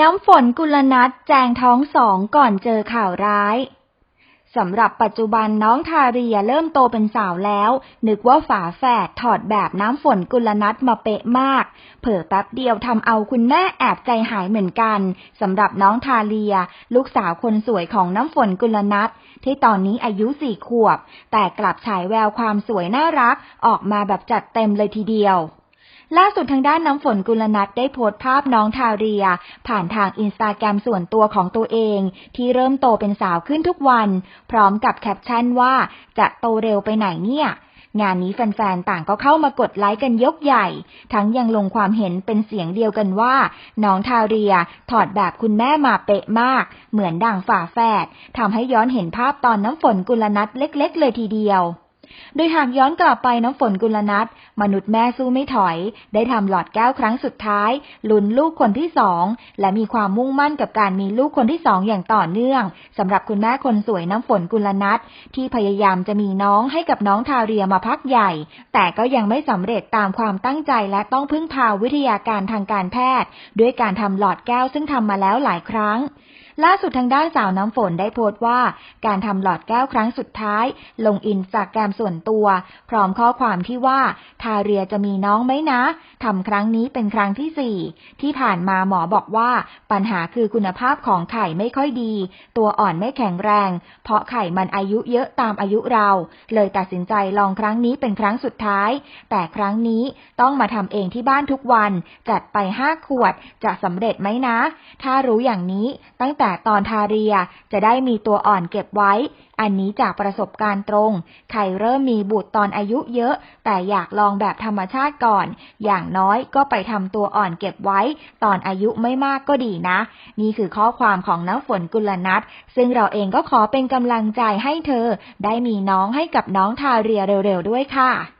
น้ำฝนกุลนัทแจงท้องสองก่อนเจอข่าวร้ายสำหรับปัจจุบันน้องทาเรียเริ่มโตเป็นสาวแล้ว นึกว่าฝาแฝดถอดแบบน้ำฝนกุลนัทมาเป๊ะมาก เผอแป๊บเดียวทำเอาคุณแม่แอบใจหายเหมือนกันสำหรับน้องทาเรีย ลูกสาวคนสวยของน้ำฝนกุลนัทที่ตอนนี้อายุสี่ขวบ แต่กลับฉายแววความสวยน่ารัก ออกมาแบบจัดเต็มเลยทีเดียว ล่าสุดทางด้านน้ำฝนกุลนัทได้โพสต์ภาพน้องทาเรีย ผ่านทางอินสตาแกรมส่วนตัวของตัวเอง ที่เริ่มโตเป็นสาวขึ้นทุกวัน พร้อมกับแคปชั่นว่า จะโตเร็วไปไหนเนี่ย งานนี้แฟนๆ ต่างก็เข้ามากดไลค์กันยกใหญ่ ทั้งยังลงความเห็นเป็นเสียงเดียวกันว่า น้องทาเรียถอดแบบคุณแม่มาเป๊ะมาก เหมือนดั่งฝาแฝดทำให้ย้อนเห็นภาพตอนน้ำฝนกุลนัทเล็ก ๆ เลยทีเดียวโดยหากย้อนกลับไปน้ำฝนกุลนัท มนุษย์แม่สู้ไม่ถอย ได้ทำหลอดแก้วครั้งสุดท้าย ลุ้นลูกคนที่สอง และมีความมุ่งมั่นกับการมีลูกคนที่สองอย่างต่อเนื่องสำหรับคุณแม่คนสวยน้ำฝนกุลนัทที่พยายามจะมีน้องให้กับน้องทาเรียมาพักใหญ่ แต่ก็ยังไม่สำเร็จตามความตั้งใจและต้องพึ่งพาวิทยาการทางการแพทย์ ด้วยการทำหลอดแก้วซึ่งทำมาแล้วหลายครั้ง ล่าสุดทางด้านสาวน้ำฝนได้โพสต์ว่า การทำหลอดแก้วครั้งสุดท้าย ลงอินสตาแกรมส่วนตัว พร้อมข้อความที่ว่า ทาเรียจะมีน้องไหมนะทำครั้งนี้เป็นครั้งที่สี่ที่ผ่านมาหมอบอกว่า ปัญหาคือคุณภาพของไข่ไม่ค่อยดี ตัวอ่อนไม่แข็งแรง เพราะไข่มันอายุเยอะตามอายุเรา เลยตัดสินใจลองครั้งนี้เป็นครั้งสุดท้าย แต่ครั้งนี้ต้องมาทำเองที่บ้านทุกวัน จัดไปห้าขวดจะสำเร็จไหมนะ ถ้ารู้อย่างนี้ตั้งแต่แต่ตอนทาเรียจะได้มีตัวอ่อนเก็บไว้ อันนี้จากประสบการณ์ตรงไข่เริ่มมีบุตรตอนอายุเยอะ แต่อยากลองแบบธรรมชาติก่อน อย่างน้อยก็ไปทำตัวอ่อนเก็บไว้ ตอนอายุไม่มากก็ดีนะ นี่คือข้อความของน้ำฝนกุลนัทซึ่งเราเองก็ขอเป็นกำลังใจให้เธอ ได้มีน้องให้กับน้องทาเรียเร็วๆด้วยค่ะ